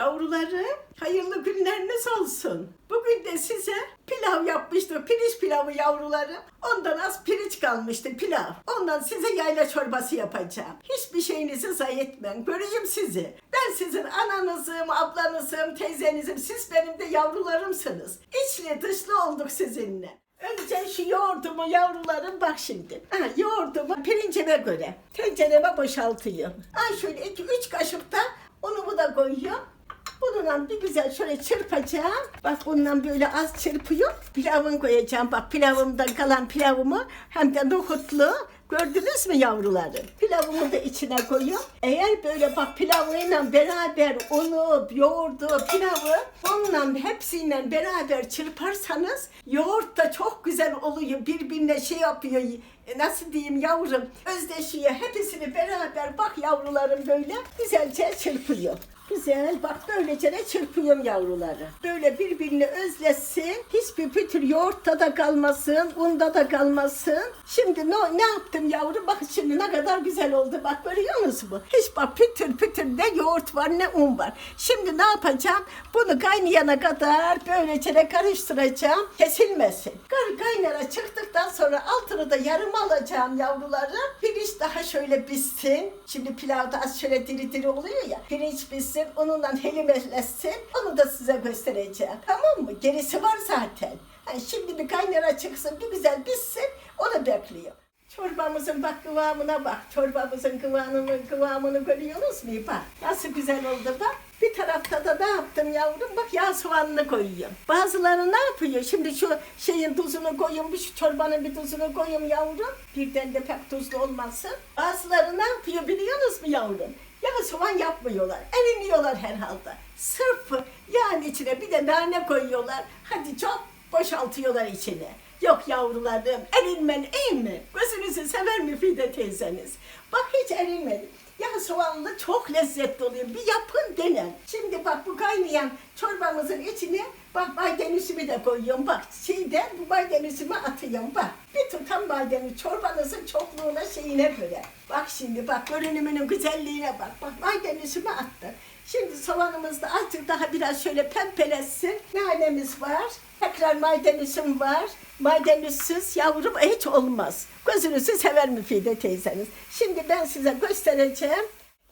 Yavrularım, hayırlı günleriniz olsun. Bugün de size pilav yapmıştım, pirinç pilavı yavrularım. Ondan az pirinç kalmıştı pilav. Ondan size yayla çorbası yapacağım. Hiçbir şeyinizi zayi etmem. Göreyim sizi. Ben sizin ananızım, ablanızım, teyzenizim. Siz benim de yavrularımsınız. İçli dışlı olduk sizinle. Önce şu yoğurdumu yavrularım bak şimdi. Ha, yoğurdumu pirincime göre tencereme boşaltıyorum. Ay şöyle iki üç kaşık da unumu da koyuyorum. Bununla bir güzel şöyle çırpacağım. Bak bundan böyle az çırpıyorum. Pilavını koyacağım. Bak pilavımdan kalan pilavımı hem de nohutlu. Gördünüz mü yavrularım? Pilavımı da içine koyuyorum. Eğer böyle bak pilavıyla beraber unu, yoğurdu, pilavı onunla hepsiyle beraber çırparsanız yoğurt da çok güzel oluyor. Birbirine şey yapıyor. E, Nasıl diyeyim yavrum? Özdeşiyor. Hepsini beraber bak yavrularım böyle güzelce çırpıyor. Güzel bak böylece de çırpıyorum yavruları. Böyle birbirine özlesin. Hiçbir pütür yoğurtta da kalmasın, unda da kalmasın. Şimdi ne, ne yaptım yavrum? Bak şimdi ne kadar güzel oldu. Bak görüyor musunuz? Hiç bak pütür pütür ne yoğurt var ne un var. Şimdi ne yapacağım? Bunu kaynayana kadar böylece de karıştıracağım. Kesilmesin. Kaynara çıktıktan sonra altını da yarım alacağım yavruları. Pirinç daha şöyle pişsin. Şimdi pilavda az şöyle diri diri oluyor ya. Pirinç pişsin, onunla helimeleşsin. Onu da size göstereceğim. Tamam mı? Gerisi var zaten. Yani şimdi bir kaynara çıksın, bir güzel pişsin. Onu bekliyor. Çorbamızın bak kıvamına bak. Çorbamızın kıvamını, kıvamını görüyorsunuz mu? Bak nasıl güzel oldu bak. Bir tarafta da ne yaptım yavrum? Bak yağ soğanını koyuyorum. Bazıları ne yapıyor? Şimdi şu şeyin tuzunu koyun, şu çorbanın bir tuzunu koyun yavrum. Birden de pek tuzlu olmasın. Bazıları ne yapıyor biliyorsunuz mu yavrum? Yağ soğan yapmıyorlar. Eriniyorlar herhalde. Sırf yağın içine bir de nane koyuyorlar. Hadi çok boşaltıyorlar içine. Yok yavrularım, erinmen iyi mi? Gözünüzü sever mi Fide teyzeniz? Bak hiç erinmedi. Ya soğanlı çok lezzetli oluyor. Bir yapın denen. Şimdi bak bu kaynayan çorbamızın içine bak maydanozunu da koyuyorum. Bak şeyden bu maydanozunu atıyorum. Bak bir tutam maydanoz çorbanızın çokluğuna şeyine göre. Bak şimdi bak görünümünün güzelliğine bak. Bak maydanozumu attım. Şimdi soğanımız da azıcık daha biraz şöyle pembeleşsin. Nanemiz var. Tekrar maydanozum var. Maydanozsuz yavrum hiç olmaz. Gözünüzü sever mi Fide teyzeniz? Şimdi ben size göstereceğim.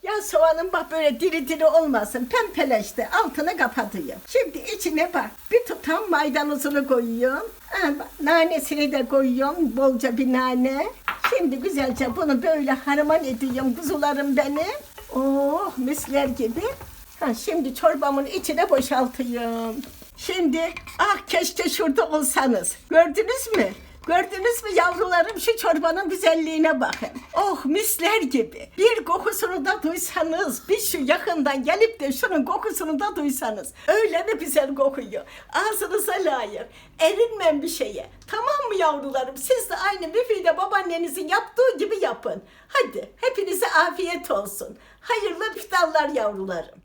Ya soğanın bak böyle diri diri olmasın. Pembeleşti. Altını kapatıyorum. Şimdi içine bak. Bir tutam maydanozunu koyuyorum. Ha, nanesini de koyuyorum. Bolca bir nane. Şimdi güzelce bunu böyle harman ediyorum. Kuzularım benim. Oh misler gibi. Ha, şimdi çorbamın içine boşaltıyorum. Şimdi ah keşke şurada olsanız. Gördünüz mü? Gördünüz mü yavrularım şu çorbanın güzelliğine bakın. Oh misler gibi. Bir kokusunu da duysanız, bir şu yakından gelip de şunun kokusunu da duysanız. Öyle de güzel kokuyor. Ağzınıza layık. Erinmem bir şeye. Tamam mı yavrularım? Siz de aynı Müfide babaannenizin yaptığı gibi yapın. Hadi hepinize afiyet olsun. Hayırlı iftarlar yavrularım.